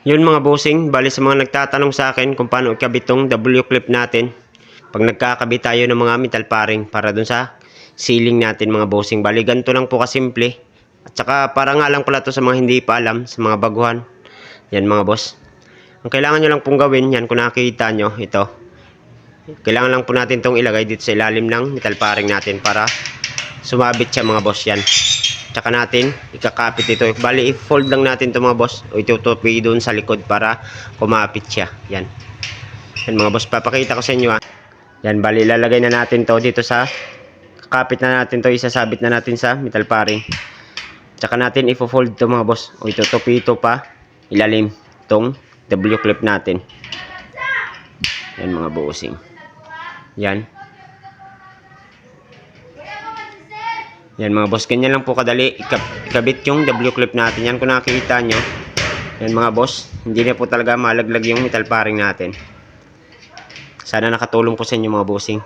Yun mga bossing, bali sa mga nagtatanong sa akin kung paano ikabit tong W-clip natin. Pag nagkakabit tayo ng mga metal paring para dun sa ceiling natin mga bossing. Bali ganito lang po kasimple. At saka para nga lang pala to sa mga hindi pa alam, sa mga baguhan. Yan mga boss. Ang kailangan nyo lang pong gawin, yan kung nakikita nyo, ito. Kailangan lang po natin tong ilagay dito sa ilalim ng metal paring natin para sumabit siya mga boss yan. Tsaka natin, ikakapit ito. Bali, i-fold lang natin ito mga boss. O itutupi doon sa likod para kumapit siya. Yan. Yan mga boss, papakita ko sa inyo ha. Yan, bali, lalagay na natin to dito sa, kakapit na natin to, isasabit na natin sa metal paring. Tsaka natin i-fold to mga boss. O itutupi ito pa, ilalim tong W-clip natin. Yan mga bossing. Yan. Yan mga boss, ganyan lang po kadali ikab- ikabit yung W-clip natin. Yan kung nakikita nyo. Yan mga boss, hindi na po talaga malaglag yung metal paring natin. Sana nakatulong po sa inyo mga bossing.